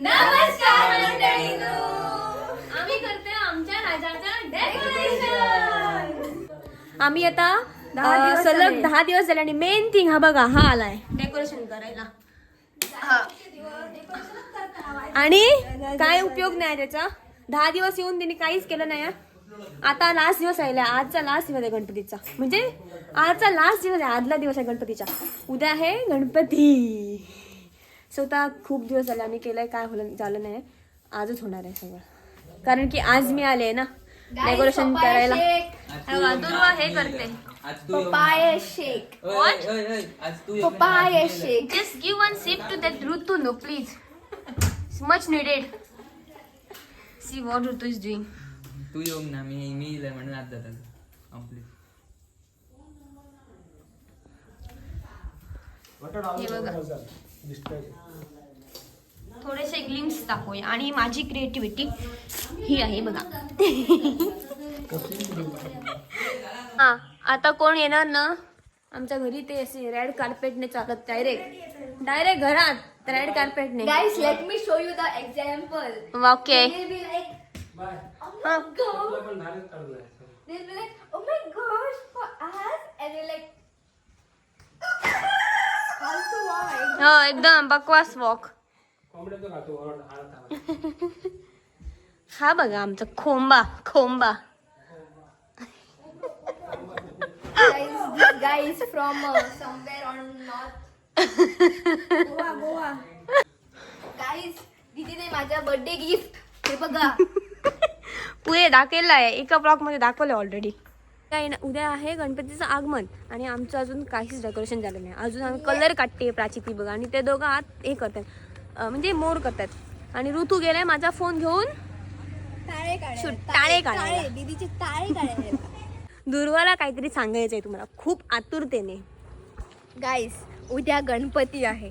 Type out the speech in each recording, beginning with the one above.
नमस्कार आम्ही करतोय आमच्या राजाचं डेकोरेशन आम्ही आता दहा अं, दिवस सलग झाले. दहा दिवस झाले आणि मेन थिंग हा बघा हा आलाय. डेकोरेशन करायला. आणि काय उपयोग नाही त्याचा? दहा दिवस येऊन त्यांनी काहीच केलं नाही हा. आता लास्ट दिवस राहिला आजचा लास्ट दिवस आहे गणपतीचा. म्हणजे आजचा लास्ट दिवस आहे आदला दिवस आहे गणपतीचा. उद्या आहे गणपती. स्वतः खूप दिवस झाले आम्ही केलंय काय होलं झालं नाही. आजच होणार आहे सगळं. कारण की आज मी आले ना डेकोरेशन करायला. हा, हे करते. आज तू पपाया शेक ओय, ओय, ओय, ओय, आज तू येऊन papaya shake Just give one sip to that Rutu, no, please. It's much needed. See what Rutu is doing. तू येऊन ना मी मी इलंय म्हणून आज जातात कंप्लीट हे बघा. थोडेसे ग्लिम्स दाखवूया आणि माझी क्रिएटिव्हिटी ही आहे बघा. हा आता कोण येणार ना? आमच्या घरी ते असे रेड कार्पेटने चालत डायरेक्ट डायरेक्ट घरात रेड कार्पेटने Guys, let me show you the example. Okay They'll एकदम बकवास वॉक. हा बघा आमचा खोंबा खोंबा. Uh, somewhere on north. Goa, Goa. Guys, दीदीने माझ्या बर्थडे गिफ्ट हे बघा. पुढे दाखवलं आहे एका ब्लॉकमध्ये दाखवलं ऑलरेडी काय ना उद्या आहे गणपतीचं आगमन आणि आमचं अजून काहीच डेकोरेशन झालं नाही. अजून आम्ही कलर काढते प्राचिती बघा आणि ते दोघं आत हे करतात. म्हणजे मोर करतात. आणि ऋतू गेलाय माझा फोन घेऊन. टाळे काढायला. दीदीचे टाळे दुर्वाला काहीतरी सांगायचं आहे तुम्हाला. खूप आतुरतेने. गाईस उद्या गणपती आहे.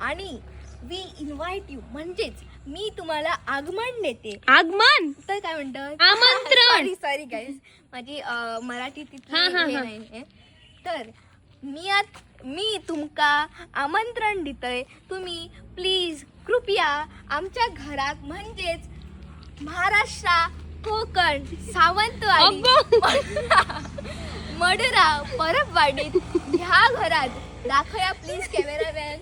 आणि वी इन्व्हाइट यू म्हणजेच मी तुम्हाला आगमन देते आगमन? तर काय म्हणतात? आमंत्रण. सॉरी गाईस माझी अं, मराठी तिथली हा, हा, हे हा. नाहीये. तर मी आत मी तुमका आमंत्रण दितय. तुम्ही प्लीज कृपया आमच्या घरात म्हणजेच महाराष्ट्र कोकण सावंतवाडी मडरा परबवाडीत ह्या घरात दाखवया प्लीज कॅमेरामॅन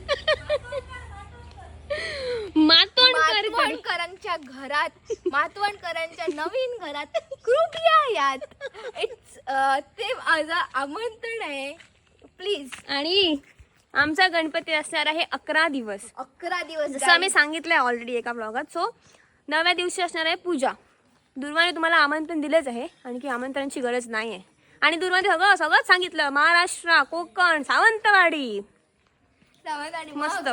मातवणकरांच्या घरात मातवणकरांच्या नवीन घरात कृपया यात. इट्स ते माझं आमंत्रण आहे. प्लीज आणि आमचा गणपती असणार आहे अकरा दिवस. अकरा दिवस जसं आम्ही सांगितलंय ऑलरेडी एका ब्लॉगात सो नव्या दिवशी असणार आहे पूजा. दुर्वाने तुम्हाला आमंत्रण दिलेच आहे. आणखी आमंत्रणाची गरज नाही आहे आणि दुर्वाने सगळं सगळंच सांगितलं. महाराष्ट्र कोकण सावंतवाडी सावंतवाडी, मस्त.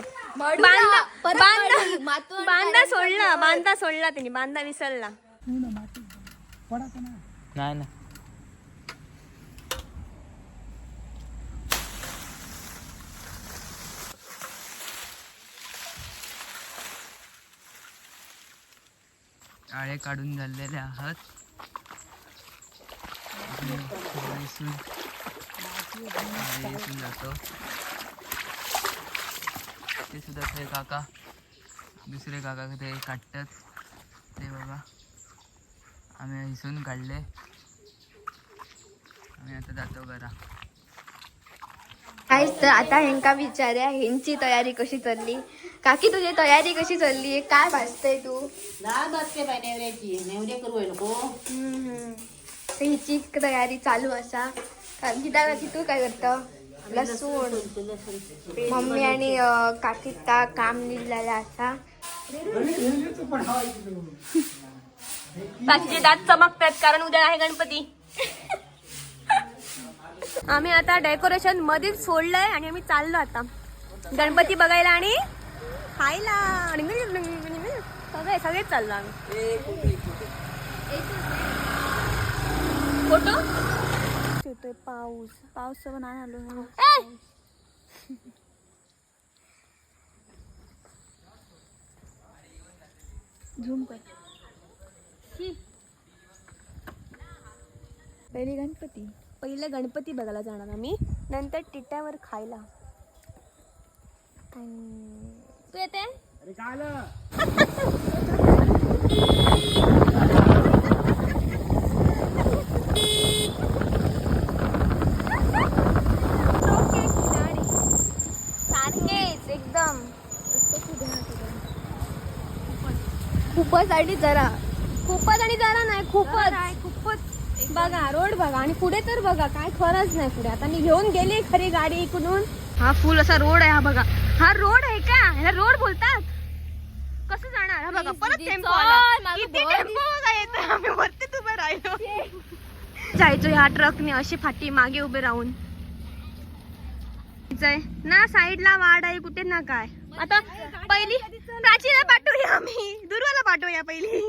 बांधा सोडला. बांधा सोडला त्यांनी बांधा विसरला. नाही ना टाळे काढून झालेले आहात. जातो. ते सुद्धा ते काका. दुसरे काका ते काढतात ते बघा. आम्ही हिसून काढले. आम्ही आता जातो घरा. काहीच तर आता हेंका विचारूया ह्यांची तयारी कशी चालली? काकी तुझी तयारी कशी चालली? काय भाजतय तू? डाळ भाजते बाय नेवऱ्याची. नेवरे करू नको हिची तयारी चालू असा. का- गीता काकी तू काय करत? लसूण मम्मी आणि अं, काकी ता काम लिहिलेलं असा बाकीचे दात चमकतात कारण उद्या आहे गणपती. आम्ही आता डेकोरेशन मध्येच सोडलंय आणि आम्ही चाललो आता. गणपती बघायला आणि खायला. आणि सगळे सगळेच चाललो आम्ही फोटो येतोय पाऊस. पाऊस पण आलो झूम कर. पहिली गणपती. पहिले गणपती बघायला जाणार आम्ही. नंतर टिट्यावर खायला. तू येते सारखेच एकदम खूपच आणि जरा. खूपच आणि जरा नाही खूपच. खूपच. बघा रोड बघा आणि पुढे तर बघा काय खरंच नाही पुढे. आता मी घेऊन गेली खरी गाडी इकडून. हा फुल असा रोड आहे हा बघा. हा रोड आहे का? ह्याला रोड बोलतात. कसं जाणार? हा बघा परत टेम्पो चल, आला. मागं किती बस. टेम्पो बघा येतोय आम्ही वरतीच उभे राहिलो. जायचो ह्या ट्रकने अशी फाटी मागे उभे राहून. जाय. ना साईडला वाड आहे कुठे ना काय? आता पहिली प्राचीला पाठवूया आम्ही. दुर्वाला पाठवूया पहिली.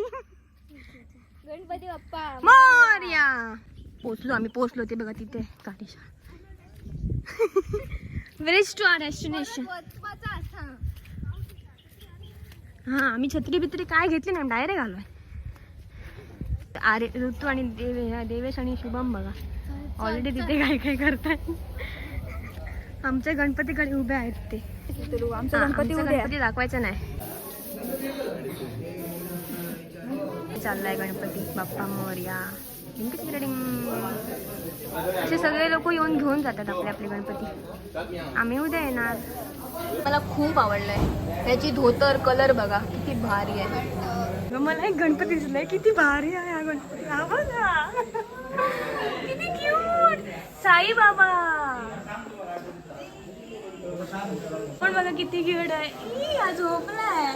गणपती बाप्पा. मोर्या. पोचलो आम्ही पोचलो ते बघा तिथे. काटेश्वर. व्हेरीज टू आर डेस्टिनेशन. हा आम्ही छत्री बित्री काय घेतली नाही डायरेक्ट आलोय. अरे ऋतू आणि देवे देवेश आणि शुभम बघा. ऑलरेडी तिथे काय काय करताय. आमचे गणपतीकडे उभे आहेत ते. आमचा हा, गणपती उद्या गणपती दाखवायचा नाही. चाललाय गणपती बाप्पा मोर्या. डिंग टिंग डिंग. असे सगळे लोक येऊन घेऊन जातात आपले आपले गणपती. आम्ही उद्या येणार. मला खूप आवडलंय. त्याची धोतर कलर बघा किती भारी आहे. मला एक गणपती दिसलाय किती भारी आहे हा गणपती. हा बघा. किती क्यूट साई बाबा पण बघा किती क्यूट आहे. हा झोपलाय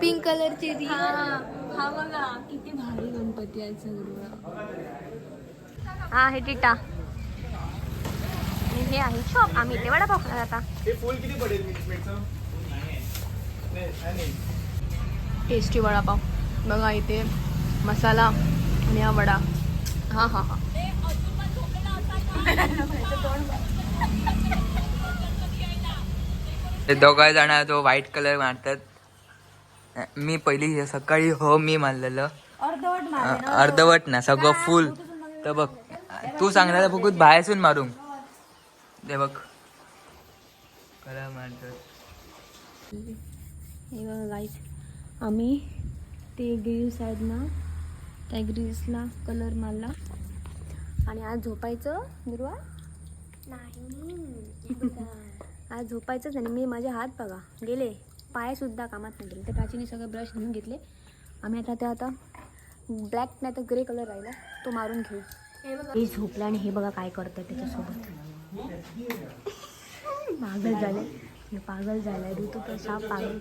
पिंक कलरची ती हा हा बघा किती भारी गणपती आहे सगळं. हा हे टिटा. हे आहे शॉप आम्ही इथे वडापाव खाणार आता. टेस्टी वडापाव. बघा इथे मसाला आणि हा वडा. हा हा हा. ते दोघा जण तो व्हाईट कलर मारतात. मी पहिली हे सकाळी हो मी मारलेलं अर्धवट ना. सगळं फुल तर बघ तू सांगणार बघूत बाहेरसून मारू ते बघ. कलर मारतात. हे बघा गाईस आम्ही ते ग्रिल्स आहेत ना त्या ग्रिल्सला कलर मारला. आणि आज झोपायचं दुर्वा आज झोपायचंच आणि मी माझे हात बघा गेले. पाय सुद्धा कामात नाही गेले. ते प्राचीने सगळे ब्रश घेऊन घेतले. आम्ही आता ते आता ब्लॅक नाही तर ग्रे कलर राहिला. तो मारून घेऊ. हे झोपलं आणि हे बघा काय करतंय त्याच्यासोबत. पागल झाले. हे पागल झालाय ऋतू तर साप पागल.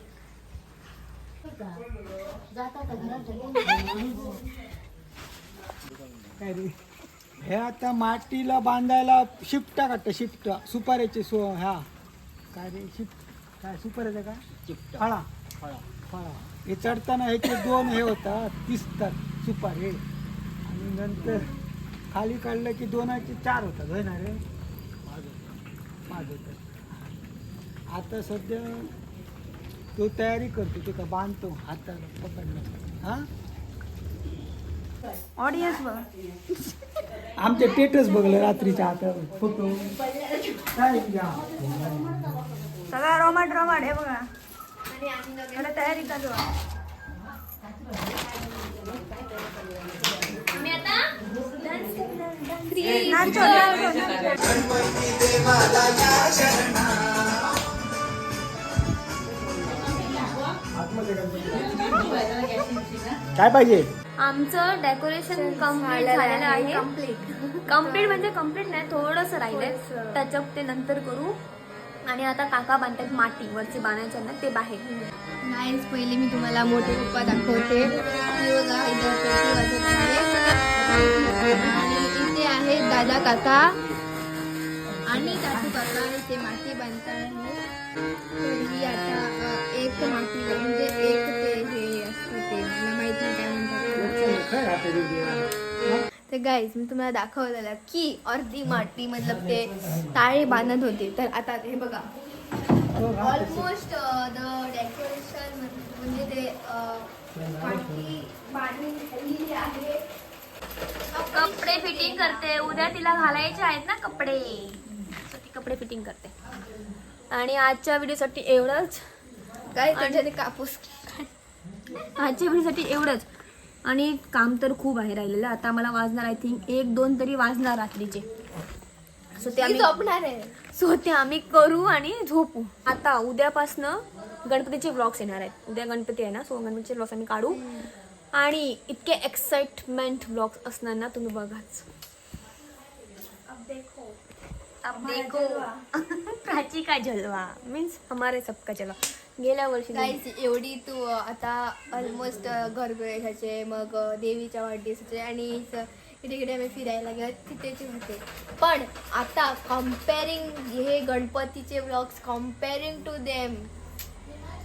काय रे? हे आता मातीला बांधायला शिफ्टा काढतं शिफ्टा. सुपाऱ्याचे सो ह्या काय रे शिफ्ट? काय सुपाऱ्याचं काय फळा. फळा. फळा. हे चढताना ह्याचे दोन हे होतात दिसतात सुपारे. आणि नंतर खाली काढलं की दोनाचे चार होतात होय ना रे? पाच होतात आता सध्या तो तयारी करतो ते का बांधतो हाताला पकडलं. हा? ऑडियन्स बघ. आमचे टेटस बघलं रात्रीच्या आता. फोटो. काय सगळा रोमाट रोमाट हे बघा. मला तयारी चालू आहे. नाचो, नाचो. काय पाहिजे? आमचं डेकोरेशन कंप्लीट झालेलं आहे. कंप्लीट म्हणजे कंप्लीट नाही थोडंसं राहिलंय. त्याच्यात ते नंतर करू. आणि आता काका बांधतात माती वरची बांधायच्या ना ते बाहेर. नाईस पहिले मी तुम्हाला मोठे पप्पा दाखवते. इथं आहे. आणि इथे आहेत दादा काका. आणि काकू काका इथे माती बांधता आहे तर ही आता एक माती म्हणजे एक तर गाईज मी तुम्हाला दाखवलेलं की अर्धी माती मतलब ते ताळे बांधत होते. तर आता हे बघा. ऑलमोस्ट द डेकोरेशन म्हणजे ते आहे. कपडे फिटिंग करते. उद्या तिला घालायचे आहेत ना कपडे. ती कपडे फिटिंग करते. आणि आजच्या व्हिडिओसाठी एवढंच. काय त्याच्याने कापूस. आजच्या वेळेसाठी एवढंच. आणि काम तर खूप आहे राहिलेलं. आता मला वाजणार आय थिंक एक दोन तरी वाजणार रात्रीचे. सो ते आम्ही झोपणार आहे. सो ते आम्ही करू आणि झोपू. आता उद्यापासनं गणपतीचे ब्लॉग्स येणार आहेत. उद्या गणपती आहे ना सो गणपतीचे ब्लॉग्स आम्ही काढू. आणि इतके एक्साइटमेंट ब्लॉग्स असणार ना तुम्ही बघाच. अब देखो प्राची का जलवा. मीन्स हमारे सबका जलवा. गेल्या वर्षी गाईज एवढी तू आता ऑलमोस्ट घरगुरेशाचे मग देवीच्या वाढदिवसाचे आणि इकडे इकडे आम्ही फिरायला गेलो तिथेचे होते. पण आता कम्पेअरिंग हे गणपतीचे ब्लॉग्स कम्पेअरिंग टू देम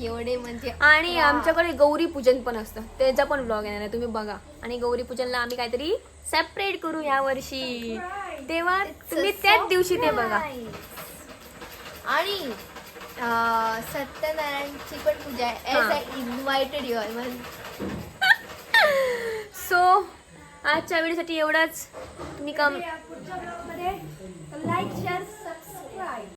एवढे म्हणजे आणि आमच्याकडे गौरी पूजन पण असतं. त्याचा पण ब्लॉग येणार आहे तुम्ही बघा. आणि गौरी पूजनला आम्ही काहीतरी सेपरेट करू या वर्षी. तेव्हा तुम्ही त्याच दिवशी ते बघा. आणि सत्यनारायणची पण पूजा आहे हा. As invited you are so आजच्या वेळेसाठी एवढाच तुम्ही कम लाईक शेअर